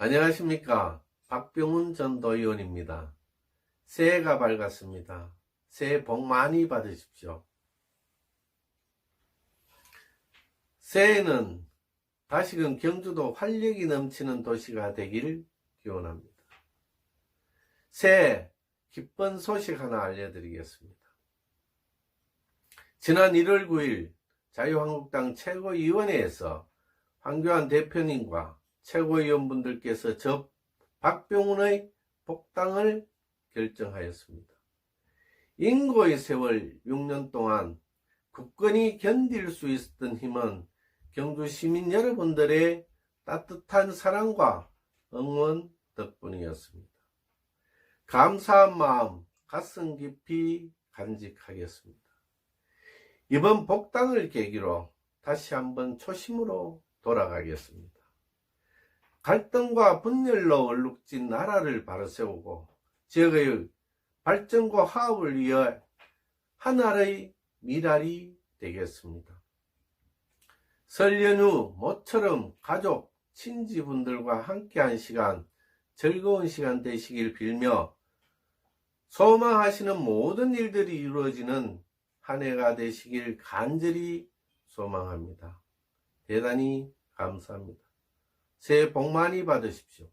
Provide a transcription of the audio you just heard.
안녕하십니까. 박병훈 전도의원입니다. 새해가 밝았습니다. 새해 복 많이 받으십시오. 새해는 다시금 경주도 활력이 넘치는 도시가 되길 기원합니다. 새해 기쁜 소식 하나 알려드리겠습니다. 지난 1월 9일 자유한국당 최고위원회에서 황교안 대표님과 최고위원분들께서 저 박병훈의 복당을 결정하였습니다. 인고의 세월 6년 동안 굳건히 견딜 수 있었던 힘은 경주 시민 여러분들의 따뜻한 사랑과 응원 덕분이었습니다. 감사한 마음 가슴 깊이 간직하겠습니다. 이번 복당을 계기로 다시 한번 초심으로 돌아가겠습니다. 갈등과 분열로 얼룩진 나라를 바로세우고 지역의 발전과 화합을 위해 하나의 미랄이 되겠습니다. 설 연휴 모처럼 가족, 친지분들과 함께한 시간, 즐거운 시간 되시길 빌며 소망하시는 모든 일들이 이루어지는 한 해가 되시길 간절히 소망합니다. 대단히 감사합니다. 새해 복 많이 받으십시오.